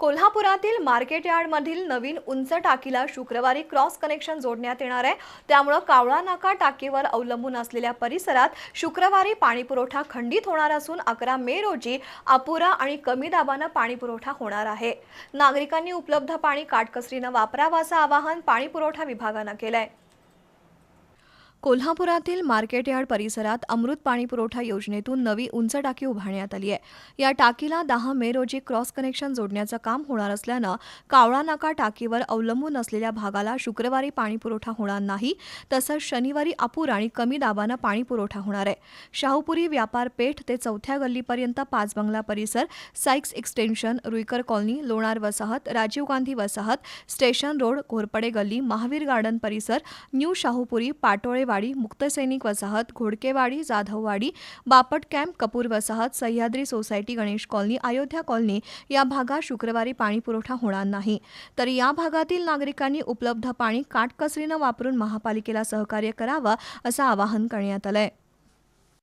कोल्हापुरातील मार्केट यार्डमधील नवीन उंच टाकीला शुक्रवारी क्रॉस कनेक्शन जोडण्यात येणार आहे. त्यामुळं कावळा नाका टाकीवर अवलंबून असलेल्या परिसरात शुक्रवारी पाणीपुरवठा खंडित होणार असून अकरा मे रोजी अपुरा आणि कमी दाबानं पाणीपुरवठा होणार आहे. नागरिकांनी उपलब्ध पाणी काटकसरीनं वापरावं असं आवाहन पाणीपुरवठा विभागानं केलं आहे कोल्हापुरातील मार्केट यार्ड परिसरात अमृत पाणी पुरवठा योजनेतून नवी उंच टाकी उभारण्यात आली आहे. या टाकीला दहा मे रोजी क्रॉस कनेक्शन जोडण्याचं काम होणार असल्यानं कावळा नाका टाकीवर अवलंबून असलेल्या भागाला शुक्रवारी पाणी पुरवठा होणार नाही तसंच शनिवारी अपूर आणि कमी दाबानं पाणी पुरवठा होणार आहे. शाहूपुरी व्यापार पेठ ते चौथ्या गल्लीपर्यंत पाच बंगला परिसर Sykes extension Ruikar colony Lonar वसाहत राजीव गांधी वसाहत स्टेशन रोड घोरपडे गल्ली महावीर गार्डन परिसर न्यू शाहूपुरी पाटोळेवाडी मुक्तसैनिक वसाहत घोडकेवाडी जाधववाडी बापट कॅम्प कपूर वसाहत Sahyadri society Ganesh colony Ayodhya colony या भागात शुक्रवारी पाणीपुरवठा होणार नाही. तर या भागातील नागरिकांनी उपलब्ध पाणी काटकसरीनं वापरून महापालिकेला सहकार्य करावं असं आवाहन करण्यात आलंय.